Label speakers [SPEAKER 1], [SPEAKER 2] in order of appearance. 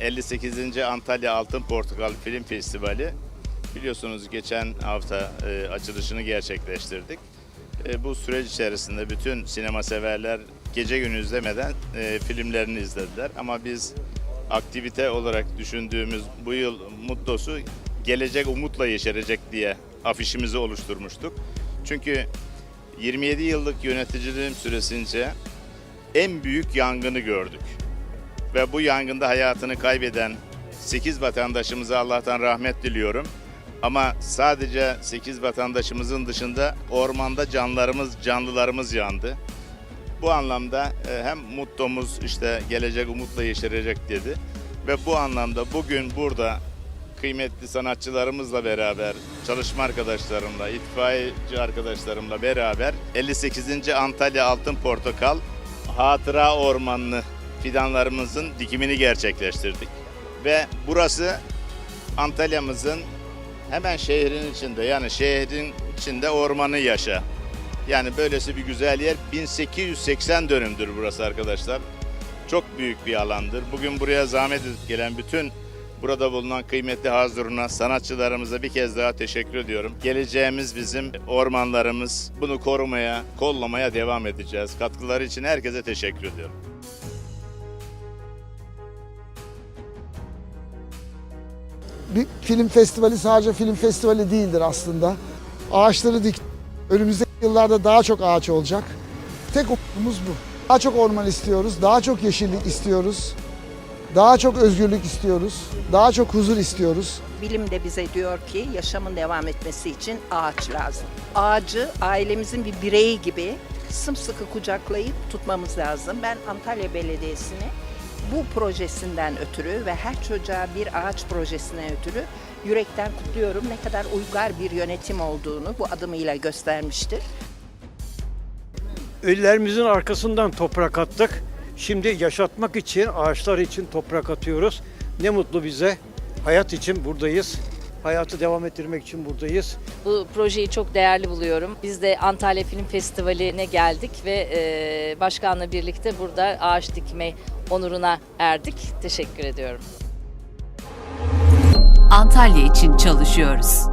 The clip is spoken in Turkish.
[SPEAKER 1] 58. Antalya Altın Portakal Film Festivali. Biliyorsunuz geçen hafta e, açılışını gerçekleştirdik. E, bu süreç içerisinde bütün sinema severler gece günü izlemeden e, filmlerini izlediler. Ama biz aktivite olarak düşündüğümüz bu yıl mutlosu gelecek umutla yeşerecek diye afişimizi oluşturmuştuk. Çünkü 27 yıllık yöneticiliğim süresince en büyük yangını gördük. Ve bu yangında hayatını kaybeden 8 vatandaşımıza Allah'tan rahmet diliyorum. Ama sadece 8 vatandaşımızın dışında ormanda canlarımız, canlılarımız yandı. Bu anlamda e, hem muttomuz işte gelecek umutla yeşerecek dedi. Ve bu anlamda bugün burada kıymetli sanatçılarımızla beraber, çalışma arkadaşlarımla, itfaiyeci arkadaşlarımla beraber 58. Antalya Altın Portakal Hatıra Ormanlı fidanlarımızın dikimini gerçekleştirdik. Ve burası Antalya'mızın hemen şehrin içinde yani şehrin içinde ormanı yaşa. Yani böylesi bir güzel yer 1880 dönümdür burası arkadaşlar. Çok büyük bir alandır. Bugün buraya zahmet edip gelen bütün burada bulunan kıymetli hazırına, sanatçılarımıza bir kez daha teşekkür ediyorum. Geleceğimiz bizim ormanlarımız. Bunu korumaya, kollamaya devam edeceğiz. Katkıları için herkese teşekkür ediyorum.
[SPEAKER 2] Bir film festivali sadece film festivali değildir aslında. Ağaçları dik. Önümüzdeki yıllarda daha çok ağaç olacak. Tek umudumuz bu. Daha çok orman istiyoruz, daha çok yeşillik istiyoruz. Daha çok özgürlük istiyoruz. Daha çok huzur istiyoruz.
[SPEAKER 3] Bilim de bize diyor ki yaşamın devam etmesi için ağaç lazım. Ağacı ailemizin bir bireyi gibi sımsıkı kucaklayıp tutmamız lazım. Ben Antalya Belediyesi'ni bu projesinden ötürü ve her çocuğa bir ağaç projesine ötürü yürekten kutluyorum. Ne kadar uygar bir yönetim olduğunu bu adımıyla göstermiştir.
[SPEAKER 4] Ölülerimizin arkasından toprak attık. Şimdi yaşatmak için, ağaçlar için toprak atıyoruz. Ne mutlu bize. Hayat için buradayız. Hayatı devam ettirmek için buradayız.
[SPEAKER 5] Bu projeyi çok değerli buluyorum. Biz de Antalya Film Festivali'ne geldik ve e, başkanla birlikte burada ağaç dikme onuruna erdik. Teşekkür ediyorum.
[SPEAKER 6] Antalya için çalışıyoruz.